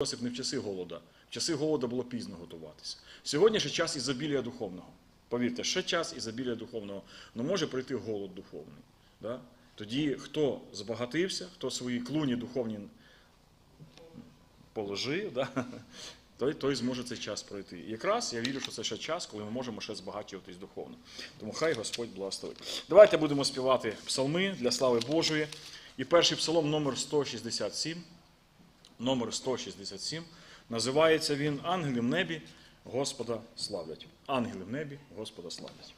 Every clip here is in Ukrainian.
Йосип не в часи голода. В часи голода було пізно готуватися. Сьогодні ще час ізобілія духовного. Повірте, ще час ізобілія духовного. Ну може прийти голод духовний. Да? Тоді хто збагатився, хто свої клуні духовні положив, да? той, той зможе цей час пройти. І якраз я вірю, що це ще час, коли ми можемо ще збагачуватись духовно. Тому хай Господь благословить. Давайте будемо співати псалми для слави Божої. І перший псалом номер 167 номер 167. Називається він Ангелі в небі Господа славлять. Ангели в небі Господа славлять.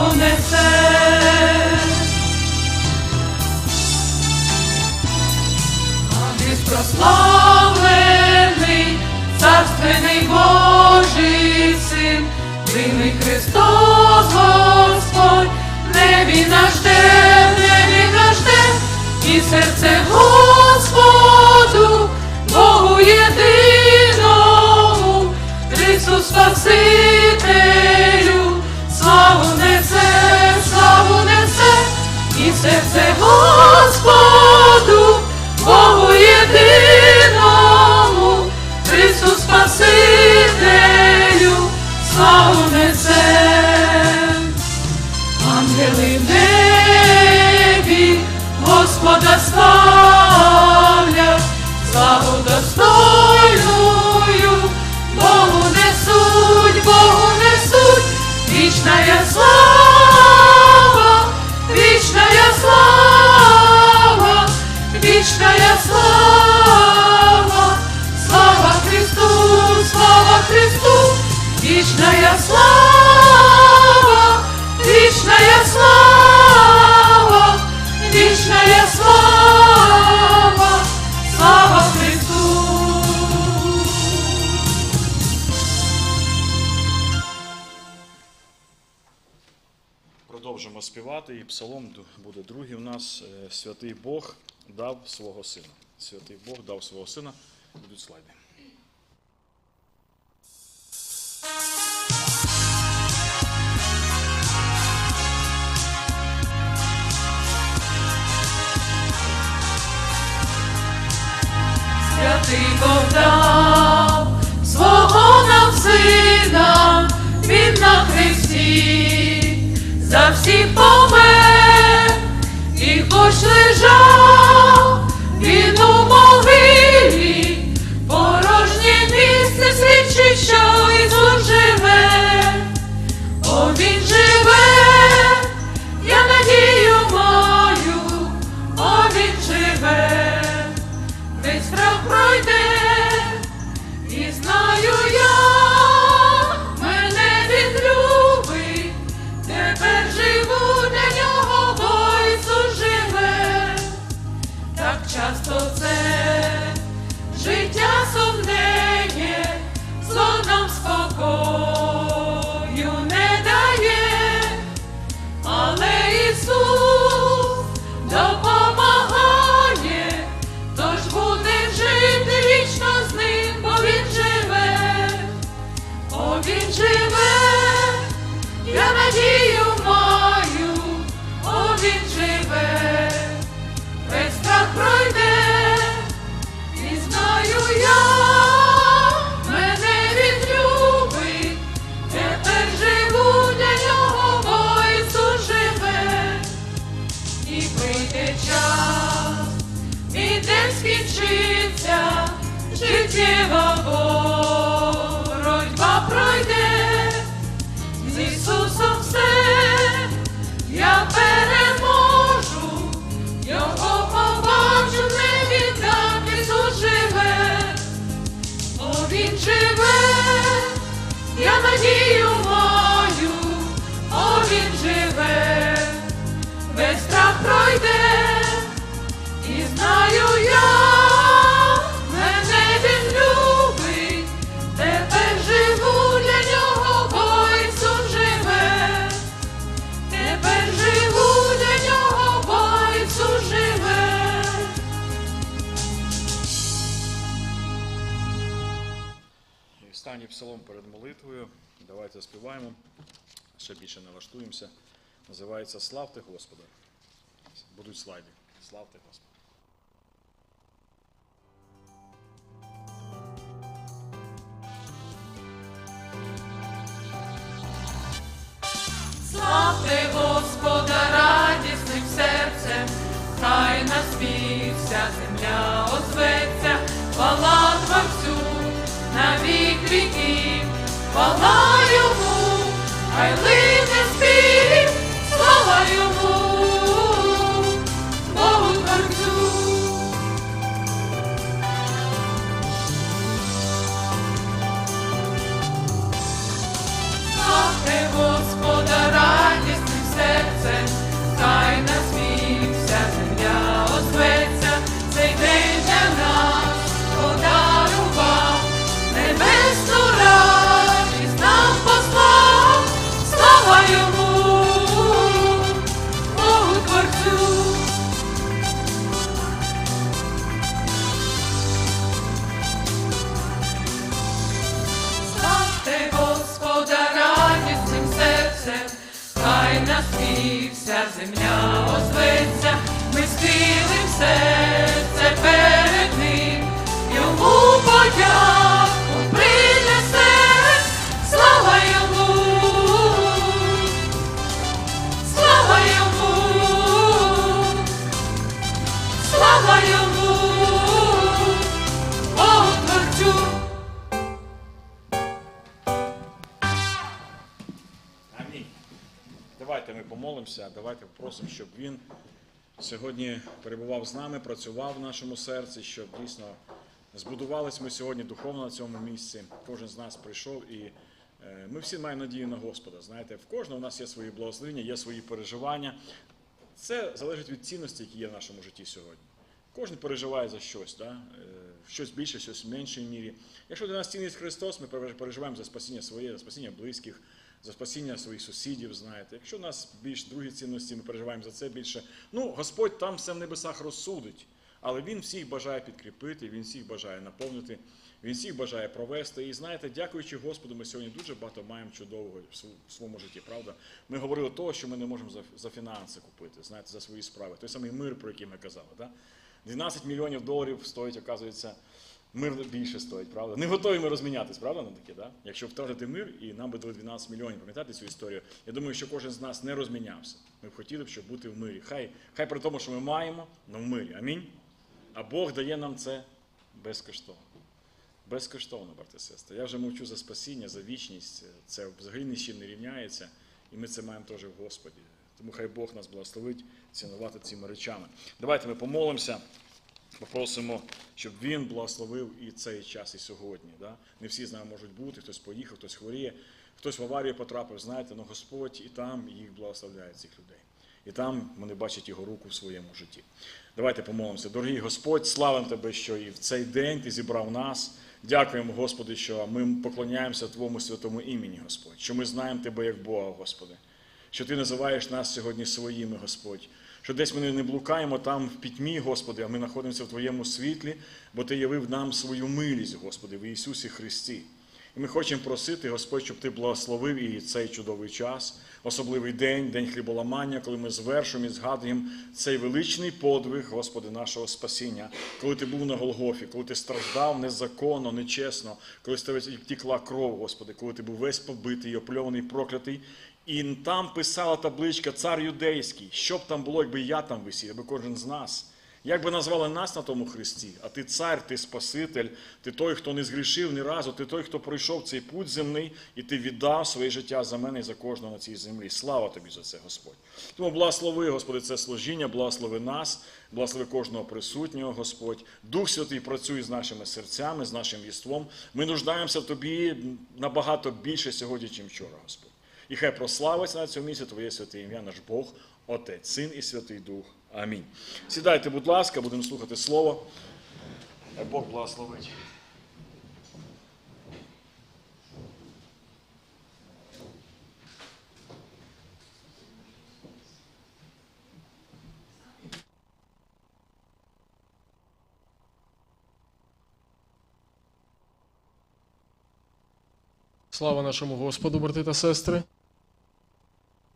Славу несе. Ангел прославлений, царственний Божий син, дивний Христос Господь, небі наш де, небі наш де, і серце Господу, Богу єдиному, Христу Спасителю, Продовжимо співати, і псалом буде другий у нас. Е, Святий Бог дав свого сина. Святий Бог дав свого сина. Будуть слайди. Святий Бог дав свого нам сина, він на за всі помер, живе, я надію. Псалом перед молитвою. Давайте співаємо. Ще більше налаштуємося. Називається Славте Господа. Будуть слайди. Славте Господа. Славте Господа радісним серцем, хай наспівся земля віків, хай наспівся земля озветься, ми схилим серце Давайте ми помолимося, давайте попросимо, щоб він сьогодні перебував з нами, працював в нашому серці, щоб дійсно збудувались ми сьогодні духовно на цьому місці. Кожен з нас прийшов і е, ми всі маємо надію на Господа. Знаєте, в кожного у нас є свої благословення, є свої переживання. Це залежить від цінностей, які є в нашому житті сьогодні. Кожен переживає за щось, да? е, щось більше, щось в меншій мірі. Якщо для нас цінність Христос, ми переживаємо за спасіння своє, за спасіння близьких, за спасіння своїх сусідів, знаєте. Якщо у нас більш другі цінності, ми переживаємо за це більше. Ну, Господь там все в небесах розсудить, але Він всіх бажає підкріпити, Він всіх бажає наповнити, Він всіх бажає провести. І знаєте, дякуючи Господу, ми сьогодні дуже багато маємо чудового в своєму житті, правда? Ми говорили того, що ми не можемо за, фінанси купити, знаєте, за свої справи. Той самий мир, про який ми казали. Да? 12 мільйонів доларів стоїть, оказується, мир більше стоїть, правда? Не готові ми розмінятись, правда, на таке, да? Якщо втратити мир і нам би дали 12 мільйонів, пам'ятаєте цю історію? Я думаю, що кожен з нас не розмінявся. Ми б хотіли б, щоб бути в мирі. Хай, хай при тому, що ми маємо, але в мирі. Амінь. А Бог дає нам це безкоштовно. Безкоштовно, брати і сестри. Я вже мовчу за спасіння, за вічність. Це взагалі ні з чим не рівняється, і ми це маємо теж в Господі. Тому хай Бог нас благословить цінувати цими речами. Давайте ми помолимося, попросимо, щоб Він благословив і цей час, і сьогодні. Да? Не всі з нами можуть бути, хтось поїхав, хтось хворіє, хтось в аварію потрапив, знаєте, але Господь і там їх благословляє цих людей. І там вони бачать його руку в своєму житті. Давайте помолимося. Дорогий Господь, славим Тебе, що і в цей день Ти зібрав нас. Дякуємо, Господи, що ми поклоняємося Твоєму святому імені, Господь, що ми знаємо Тебе як Бога, Господи, що Ти називаєш нас сьогодні своїми, Господь. Що десь ми не блукаємо там в пітьмі, Господи, а ми знаходимося в Твоєму світлі, бо Ти явив нам свою милість, Господи, в Ісусі Христі. І ми хочемо просити, Господь, щоб Ти благословив і цей чудовий час, особливий день, день хліболамання, коли ми звершуємо і згадуємо цей величний подвиг, Господи, нашого спасіння, коли Ти був на Голгофі, коли Ти страждав незаконно, нечесно, коли з тебе тікла кров, Господи, коли Ти був весь побитий, опльований, проклятий. І там писала табличка Цар юдейський. Що б там було, якби я там висів, якби кожен з нас. Як би назвали нас на тому Христі, а ти цар, ти Спаситель, ти той, хто не згрішив ні разу, ти той, хто пройшов цей путь земний, і ти віддав своє життя за мене і за кожного на цій землі. Слава тобі за це, Господь. Тому благослови, Господи, це служіння, благослови нас, благослови кожного присутнього, Господь. Дух Святий працює з нашими серцями, з нашим єством. Ми нуждаємося в тобі набагато більше сьогодні, ніж вчора, Господь. І хай прославиться на цьому місці Твоє святе ім'я, наш Бог, Отець, Син і Святий Дух. Амінь. Сідайте, будь ласка, будемо слухати Слово. Хай Бог благословить. Слава нашому Господу, брати та сестри.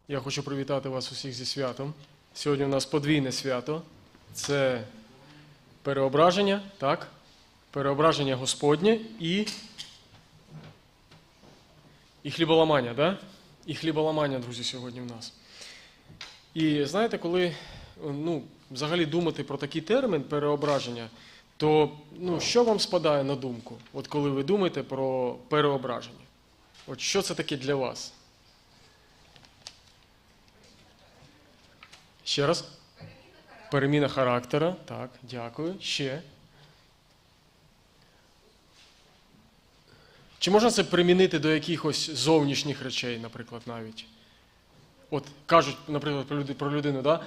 Я хочу привітати вас усіх зі святом. Сьогодні у нас подвійне свято. Це переображення, так? Переображення Господнє і, і хліболамання, да? І хліболамання, друзі, сьогодні в нас. І знаєте, коли ну, взагалі думати про такий термін переображення, то ну, що вам спадає на думку, от коли ви думаєте про переображення? От що це таке для вас? Ще раз? Переміна характера. Так, дякую. Ще. Чи можна це примінити до якихось зовнішніх речей, наприклад, навіть? От кажуть, наприклад, про люди- про людину, да?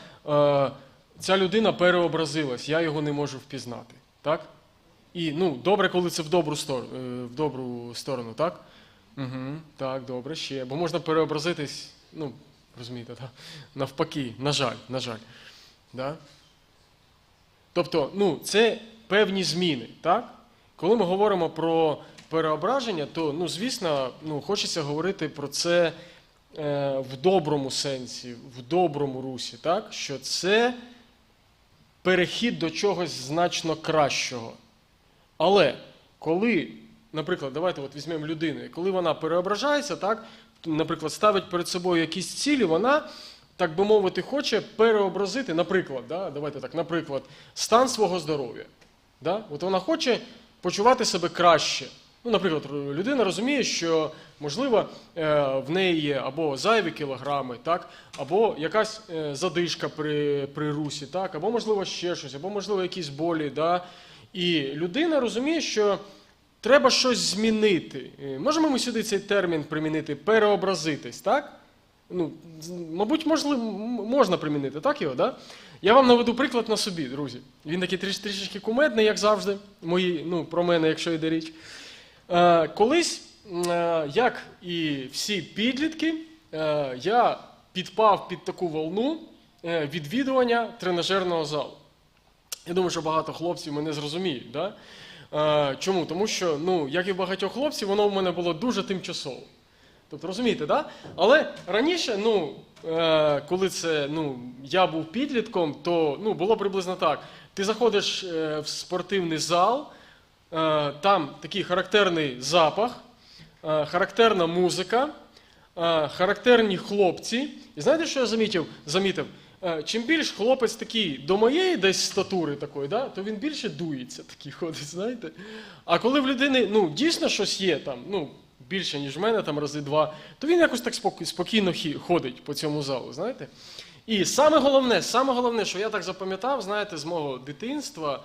е, ця людина переобразилась, я його не можу впізнати. Так? І ну, добре, коли це в добру сторону, в добру сторону, так? Угу, так, добре, ще. Бо можна переобразитись, ну, розумієте, так? навпаки, на жаль, на жаль. Да? Тобто, ну, це певні зміни, так? Коли ми говоримо про переображення, то, ну, звісно, ну, хочеться говорити про це е, в доброму сенсі, в доброму русі, так? що це перехід до чогось значно кращого. Але коли, наприклад, давайте от візьмемо людину, коли вона переображається, так, наприклад, ставить перед собою якісь цілі, вона, так би мовити, хоче переобразити, наприклад, да, давайте так, наприклад, стан свого здоров'я. Да? От вона хоче почувати себе краще. Ну, наприклад, людина розуміє, що можливо е, в неї є або зайві кілограми, так, або якась е, задишка при, при русі, так, або можливо ще щось, або можливо якісь болі. Да? І людина розуміє, що треба щось змінити. Е, Можемо ми сюди цей термін примінити переобразитись, так? Ну, мабуть, можливо, можна примінити, так його, да? Я вам наведу приклад на собі, друзі. Він такий тріш, трішечки кумедний, як завжди. Мої, ну, про мене, якщо йде річ. Е, колись, е, як і всі підлітки, е, я підпав під таку волну е, відвідування тренажерного залу. Я думаю, що багато хлопців мене зрозуміють. Да? Е, чому? Тому що, ну, як і багатьох хлопців, воно в мене було дуже тимчасово. Тобто, розумієте, да? Але раніше, ну, е, коли це, ну, я був підлітком, то ну, було приблизно так. Ти заходиш е, в спортивний зал, там такий характерний запах, характерна музика, характерні хлопці. І знаєте, що я замітив? замітив? Е, Чим більш хлопець такий до моєї десь статури такої, да, то він більше дується, такий ходить, знаєте. А коли в людини ну, дійсно щось є там, ну, більше, ніж в мене, там рази два, то він якось так спокійно ходить по цьому залу, знаєте. І саме головне, саме головне, що я так запам'ятав, знаєте, з мого дитинства,